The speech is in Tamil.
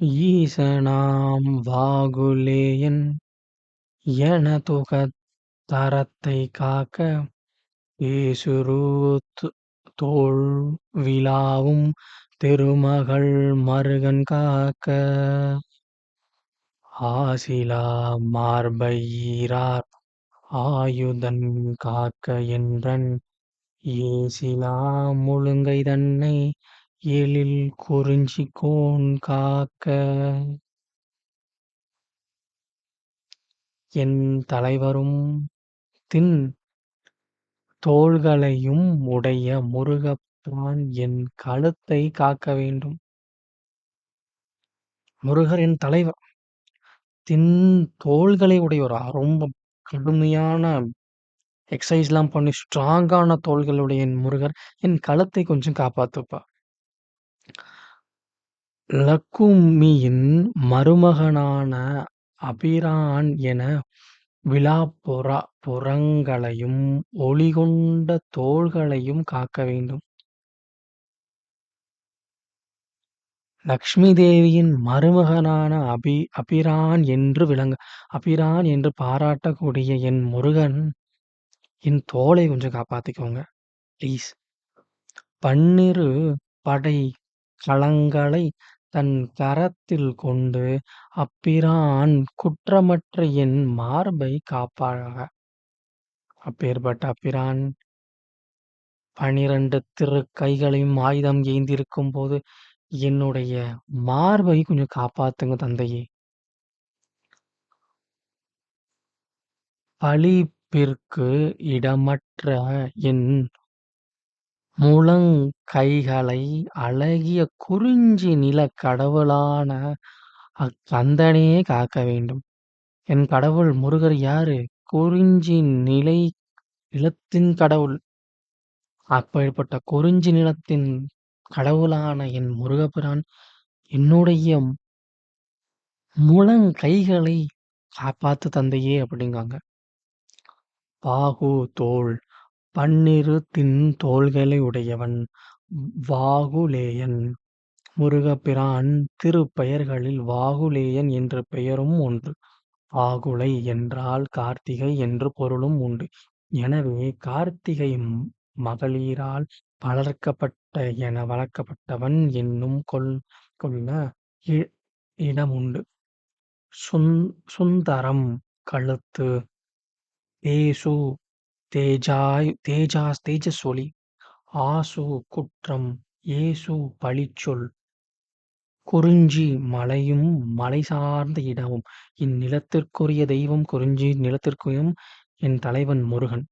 ஈசனாம் வாகுலேயன் எனதுகத் தரத்தை காக்க பேசுறூர்த் தோள்விளாவும் திருமகள் மருகன் காக்க. ஆசிலா மார்பையீரார் ஆயுதன் காக்க என்றன் ஏசிலா முழுங்கை தன்னை எழில் குறிஞ்சிக்கோன் காக்க என் தலைவரும் திண் தோள்களையும் உடைய முருகப்பிரான் என் கழுத்தைக் காக்க வேண்டும். முருகர் என் தலைவர். திண் தோள்களை ஒரு ரொம்ப கடுமையான எக்சர்சைஸ்லாம் பண்ணி ஸ்ட்ராங்கான தோள்களுடைய என் முருகர் என் கழுத்தை கொஞ்சம் காப்பாத்துப்பா. லக்குமியின் மருமகனான அபிரான் என விழாப்புற புறங்களையும் ஒளிகொண்ட தோள்களையும் காக்க வேண்டும். லக்ஷ்மி தேவியின் மருமகனான அபி அபிரான் என்று விளங்க அபிரான் என்று பாராட்டக்கூடிய என் முருகன், என் தோளை கொஞ்சம் காப்பாத்திக்கோங்க. ப்ளீஸ். பன்னிரு படை களங்களை தன் கரத்தில் கொண்டு அப்பிரான் குற்றமற்ற என் மார்பைக் காப்பாயாக. அப்பேற்பட்ட அப்பிரான் பனிரண்டு திருக்கைகளையும் ஆயுதம் ஏந்தியிருக்கும்போது, என்னுடைய மார்பை கொஞ்சம் காப்பாத்துங்க தந்தையே! பழிப்பிற்கு இடமற்ற என் முழங்கைகளை அழகிய குறிஞ்சி நிலக் கடவுளான அக்கந்தனே காக்க வேண்டும். என் கடவுள் முருகர் யாரு? குறிஞ்சி நிலை நிலத்தின் கடவுள். அப்பேற்பட்ட குறிஞ்சி நிலத்தின் கடவுளான என் முருகபிரான் என்னுடைய முழங்கைகளை காப்பாத்து தந்தையே! அப்படிங்காங்க. பாகு தோள் பன்னிரு தின் தோள்களை உடையவன் வாகுலேயன். முருகப்பிரான் திருப்பெயர்களில் வாகுலேயன் என்ற பெயரும் ஒன்று. வாகுலை என்றால் கார்த்திகை என்று பொருளும் உண்டு. எனவே கார்த்திகை மகளிரால் வளர்க்கப்பட்ட என வளர்க்கப்பட்டவன் என்னும் கொள் கொள்ள இ இடமுண்டு. சுந் சுந்தரம் கழுத்து. ஏசு தேஜாய் தேஜாஸ் தேஜஸ் ஒளி. ஆசு குற்றம். ஏசு பழிச்சொல். குறிஞ்சி மலையும் மலை சார்ந்த இடமும். இந்நிலத்திற்குரிய தெய்வம் குறிஞ்சி நிலத்திற்கும் என் தலைவன் முருகன்.